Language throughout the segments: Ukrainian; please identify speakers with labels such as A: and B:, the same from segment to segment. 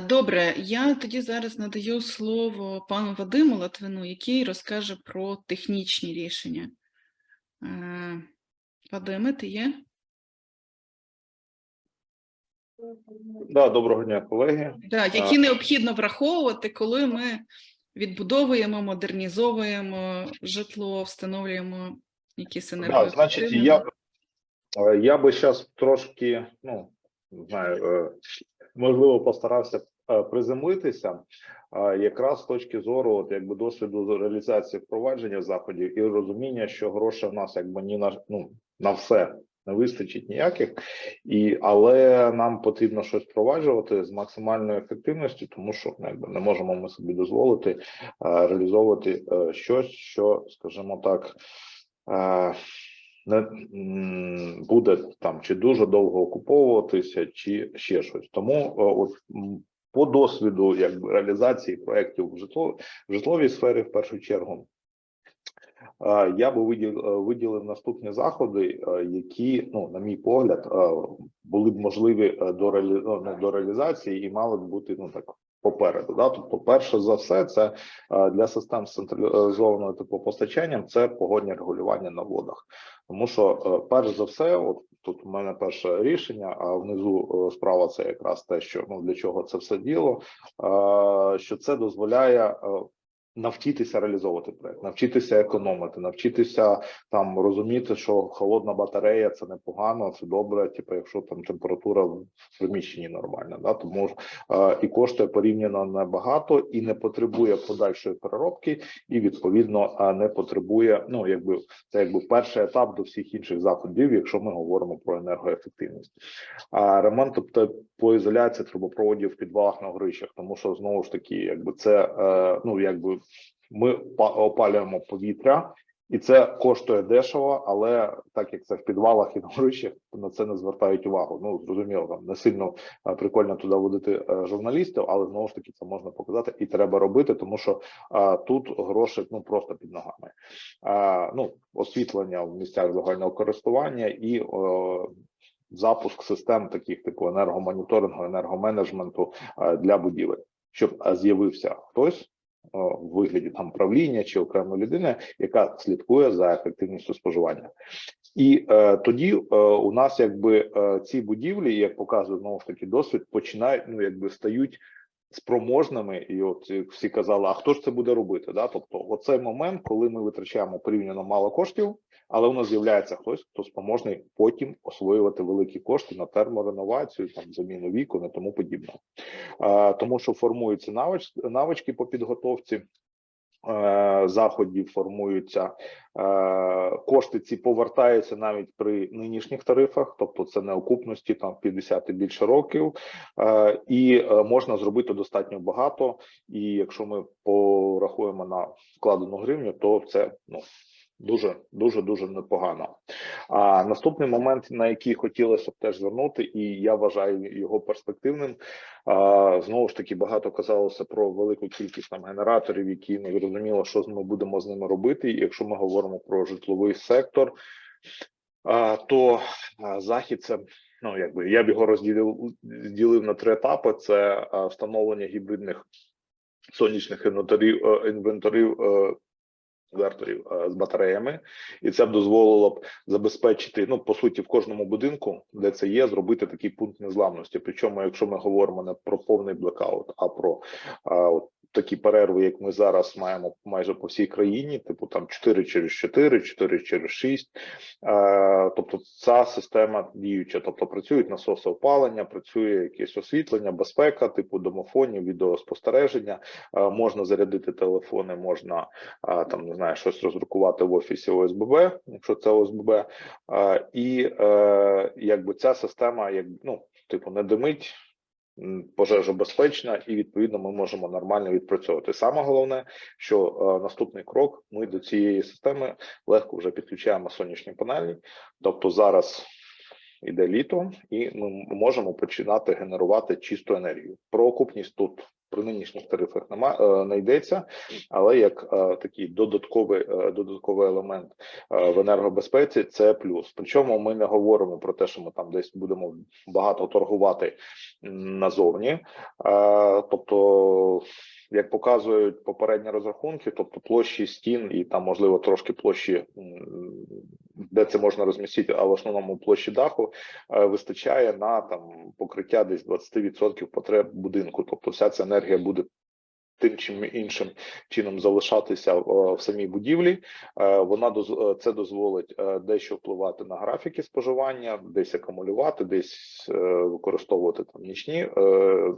A: Добре, я тоді зараз надаю слово пану Вадиму Латвину, який розкаже про технічні рішення. Е, Вадиме, ти є?
B: Да, доброго дня, колеги.
A: Да, які необхідно враховувати, коли ми відбудовуємо, модернізовуємо житло, встановлюємо якісь
B: Да,
A: енергоефективні.
B: значить, я, е, я би зараз трошки, ну знаю, е, можливо, постарався е, приземлитися. е, Якраз з точки зору, от якби досвіду реалізації впровадження заходів і розуміння, що грошей в нас якби ні на ну на все не вистачить ніяких, і але нам потрібно щось впроваджувати з максимальною ефективністю, тому що ну, якби не можемо ми собі дозволити е, реалізовувати щось, що, скажімо так, не буде там чи дуже довго окуповуватися, чи ще щось. Тому е, от по досвіду якби реалізації проєктів в житло в житловій сфері, в першу чергу. е, Я би виділив, виділив наступні заходи, е, які, ну, на мій погляд, е, були б можливі е, до реалі... ну, до реалізації і мали б бути ну так попереду. Да? Тобто, перше за все, це е, для систем з централізованого теплопостачанням це погодні регулювання на водах. Тому що, е, перш за все, от тут у мене перше рішення, а внизу е, справа це якраз те, що ну для чого це все діло, що це дозволяє. Навчитися реалізовувати проект, навчитися економити, навчитися там розуміти, що холодна батарея це непогано, це добре. Типу, якщо там температура в приміщенні нормальна, да тому е, і коштує порівняно небагато і не потребує подальшої переробки, і відповідно е, не потребує. Ну якби це якби перший етап до всіх інших заходів, якщо ми говоримо про енергоефективність. А ремонт теплоізоляції трубопроводів в підвалах на горищах, тому що знову ж таки, якби це е, ну якби ми опалюємо повітря. І це коштує дешево, але так як це в підвалах і на горищах, на це не звертають увагу. Ну зрозуміло, там не сильно е, прикольно туди водити е, журналістів, але знову ж таки це можна показати і треба робити, тому що е, тут гроші ну просто під ногами. Е, ну освітлення в місцях загального користування і е, запуск систем таких типу енергомоніторингу, енергоменеджменту для будівель, щоб з'явився хтось. Е, В вигляді там правління чи окремої людини, яка слідкує за ефективністю споживання, і е, тоді е, у нас якби е, ці будівлі, як показує знову ж таки досвід, починають ну якби стають спроможними, і от всі казали, а хто ж це буде робити? Да? Тобто, оцей момент, коли ми витрачаємо порівняно мало коштів, але у нас з'являється хтось, хто спроможний потім освоювати великі кошти на термореновацію, там заміну вікон і тому подібне. Е, тому що формуються навич, навички по підготовці. Е, Заходів формуються е, кошти ці повертаються навіть при нинішніх тарифах, тобто це не окупності там в 50 і більше років, е, і можна зробити достатньо багато. І якщо ми порахуємо на вкладену гривню, то це ну дуже дуже дуже непогано. А наступний момент, на який хотілося б теж звернути, і я вважаю його перспективним. А, знову ж таки, багато казалося про велику кількість там генераторів, які не зрозуміло, що ми будемо з ними робити. Якщо ми говоримо про житловий сектор, а, то захід це. Ну, якби я б його розділив розділив на три етапи: це встановлення гібридних сонячних інвентарів, е, інвентарів е, інверторів е, з батареями, і це б дозволило б забезпечити, ну по суті, в кожному будинку, де це є, зробити такий пункт незламності. Причому, якщо ми говоримо не про повний блекаут, а про а, от такі перерви, як ми зараз маємо майже по всій країні, типу там 4 через 4, 4 через 6. Е, тобто ця система діюча, тобто працюють насоси опалення, працює якесь освітлення, безпека, типу домофонів, відеоспостереження. Е, можна зарядити телефони, можна а, там не знаю, щось роздрукувати в офісі ОСББ, якщо це ОСББ, і е, якби ця система, як ну, типу, не димить. Пожежобезпечна, і відповідно ми можемо нормально відпрацьовувати. Саме головне, що е, наступний крок: ми до цієї системи легко вже підключаємо сонячні панелі. Тобто зараз іде літо, і ми можемо починати генерувати чисту енергію. Про окупність тут при нинішніх тарифах нема не йдеться, але як е, такий додатковий е, додатковий елемент е, в енергобезпеці це плюс. Причому ми не говоримо про те, що ми там десь будемо багато торгувати назовні. Тобто, як показують попередні розрахунки, тобто площі стін і там можливо трошки площі, де це можна розмістити, а в основному площі даху е, вистачає на там покриття десь 20% потреб будинку. Тобто, вся ця енергія буде. Тим чи іншим чином залишатися в, в самій будівлі, Е, вона е, це дозволить е, дещо впливати на графіки споживання, десь акумулювати, десь е, використовувати там нічні е,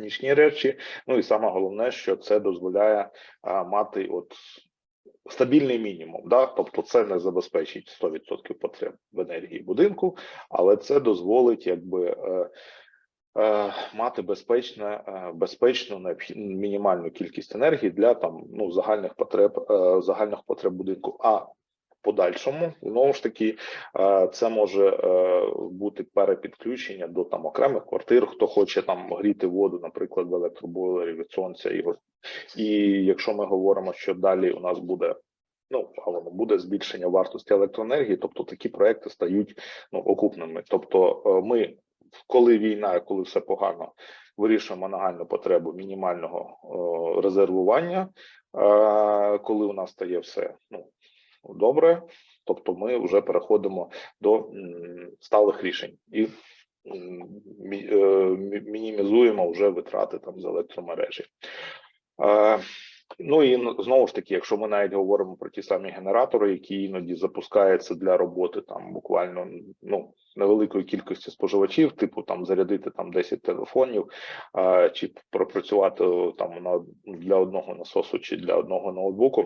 B: нічні речі. Ну і саме головне, що це дозволяє а, мати от стабільний мінімум. Да? Тобто, це не забезпечить 100% потреб в енергії будинку, але це дозволить якби. Е, е, Мати безпечне, е, безпечну мінімальну кількість енергії для там ну загальних потреб загальних потреб будинку. А подальшому знову ж таки е, це може е, бути перепідключення до там окремих квартир, хто хоче там гріти воду, наприклад, в електробойлері від сонця і і якщо ми говоримо, що далі у нас буде. Ну, воно буде збільшення вартості електроенергії, тобто такі проекти стають ну окупними. Тобто, е, ми, коли війна, коли все погано, вирішуємо нагальну потребу мінімального резервування. Коли у нас стає все ну добре, тобто ми вже переходимо до сталих рішень і е, мі- мінімізуємо вже витрати там з електромережі. Е, Ну і знову ж таки, якщо ми навіть говоримо про ті самі генератори, які іноді запускаються для роботи там буквально ну невеликої кількості споживачів, типу там зарядити там 10 телефонів, е, чи пропрацювати там на для одного насосу чи для одного ноутбуку.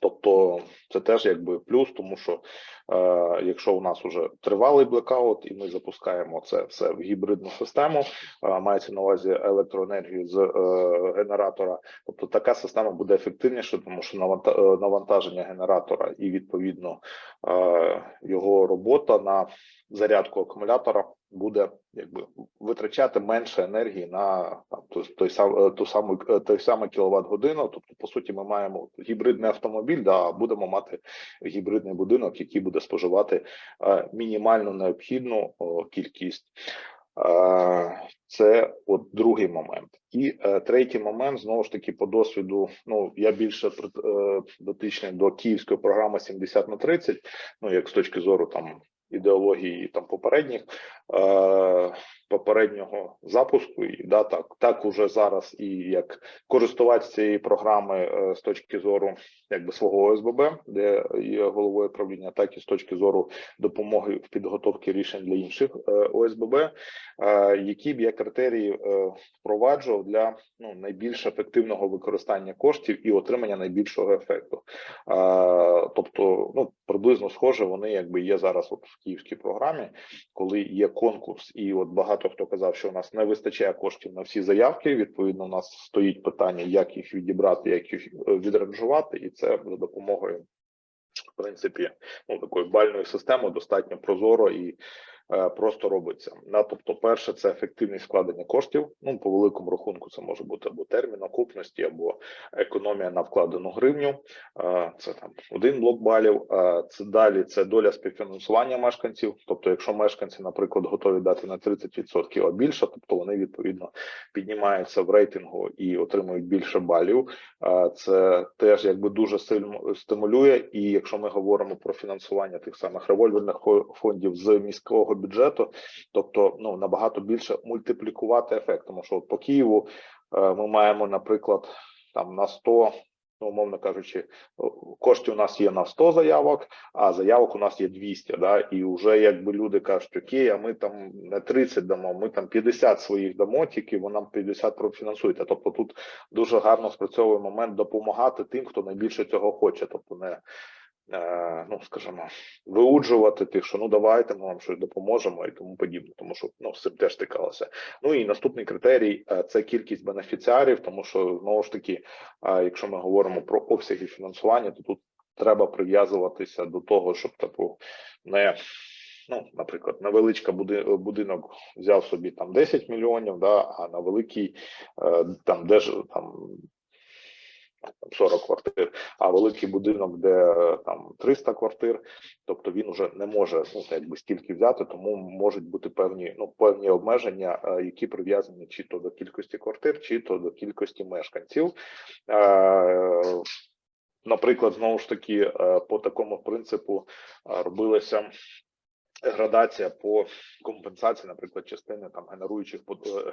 B: Тобто це теж якби плюс, тому що е, якщо у нас вже тривалий блекаут, і ми запускаємо це все в гібридну систему, е, мається на увазі електроенергію з е, генератора. Тобто така система буде ефективніше, тому що е, навантаження генератора і відповідно е, його робота на зарядку акумулятора буде якби витрачати менше енергії на там, той, сам е, ту саму е, той самий кіловат годину. Тобто, по суті, ми маємо гібридний автомобіль, да, будемо мати гібридний будинок, який буде споживати е, мінімально необхідну о, кількість. Е, Це от другий момент, і е, третій момент знову ж таки по досвіду. Ну я більше е, дотичний до київської програми 70 на 30, Ну як з точки зору там ідеології там попередніх е, попереднього запуску, і да так так уже зараз і як користувач цієї програми е, з точки зору якби свого ОСББ, де є головою правління, так і з точки зору допомоги в підготовці рішень для інших е, ОСББ, е, які б я критерії е, впроваджував для ну найбільш ефективного використання коштів і отримання найбільшого ефекту. Е, Тобто, ну приблизно схоже, вони якби є зараз от київській програмі, коли є конкурс, і от багато хто казав, що у нас не вистачає коштів на всі заявки. Відповідно, у нас стоїть питання, як їх відібрати, як їх е, відранжувати, і це за допомогою, в принципі, ну такої бальної системи достатньо прозоро і просто робиться. Да, тобто, перше, це ефективність вкладення коштів. Ну, по великому рахунку, це може бути або термін окупності, або економія на вкладену гривню. Е, Це там один блок балів. Е, Це далі це доля співфінансування мешканців. Тобто, якщо мешканці, наприклад, готові дати на 30% або більше, тобто вони відповідно піднімаються в рейтингу і отримують більше балів. Е, Це теж якби дуже сильно стимулює. І якщо ми говоримо про фінансування тих самих револьверних фондів з міського бюджету, тобто ну набагато більше мультиплікувати ефект, тому що от по Києву е, ми маємо, наприклад, там на 100, ну, умовно кажучи, о, коштів у нас є на 100 заявок, а заявок у нас є 200, да, і вже якби люди кажуть, окей, а ми там не 30 дамо, ми там 50 своїх дамо, тільки ви нам 50 профінансуєте. Тобто тут дуже гарно спрацьовує момент допомагати тим, хто найбільше цього хоче, тобто не е, ну скажімо, виуджувати тих, що ну давайте ми вам щось допоможемо і тому подібне, тому що ну з цим теж стикалося. Ну і наступний критерій е, це кількість бенефіціарів, тому що знову ж таки, е, якщо ми говоримо про обсяги фінансування, то тут треба прив'язуватися до того, щоб типу не ну, наприклад, невеличка буди- будинок взяв собі там 10 мільйонів, да, а на великий е, там де ж там 40 квартир, а великий будинок, де е, там 300 квартир, тобто він уже не може ну якби стільки взяти, тому можуть бути певні ну певні обмеження, е, які прив'язані чи то до кількості квартир, чи то до кількості мешканців. Е, Наприклад, знову ж таки, по такому принципу робилася градація по компенсації, наприклад, частини там генеруючих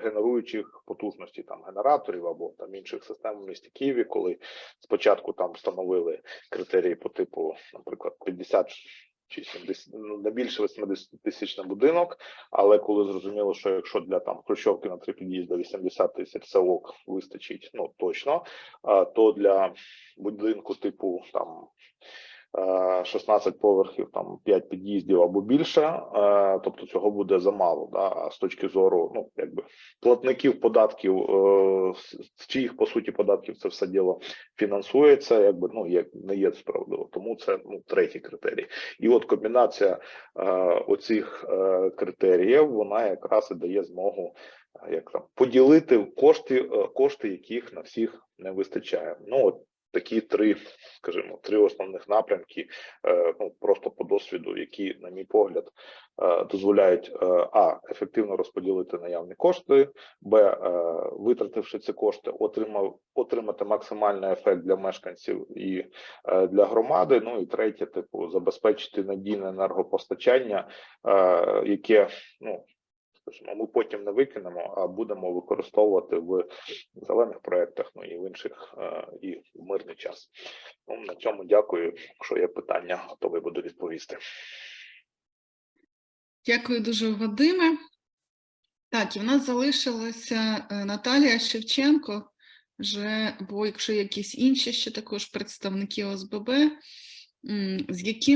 B: генеруючих потужностей, там генераторів або там інших систем в місті Києві, коли спочатку там встановили критерії по типу, наприклад, 50 чи 70, ну, не більше 80 тисяч на будинок, але коли зрозуміло, що якщо для там хрущовки на три під'їзди 80 тисяч це ок вистачить, ну точно, а, то для будинку типу там 16 поверхів, там 5 під'їздів або більше, е, тобто цього буде замало. Да? А з точки зору, ну якби платників податків, е, з- чиїх по суті податків це все діло фінансується, якби ну як не є справедливо. Тому це ну третій критерій. І от комбінація е, оцих е, критеріїв, вона якраз і дає змогу е, як там поділити кошти, е, кошти, яких на всіх не вистачає. Ну от такі три, скажімо, три основних напрямки, е, ну просто по досвіду, які, на мій погляд, е, дозволяють е, а ефективно розподілити наявні кошти, б витративши ці кошти, отримав отримати максимальний ефект для мешканців і для громади. Ну і третє, типу, забезпечити надійне енергопостачання, яке ну. Скажімо, Ми потім не викинемо, а будемо використовувати в зелених проєктах, ну і в інших, е, і в мирний час. Ну, на цьому дякую. Якщо є питання, готовий буду відповісти.
A: Дякую дуже, Вадиме. Так, і в нас залишилася е, Наталія Шевченко. Вже, бо якщо якісь інші ще також представники ОСББ, з яким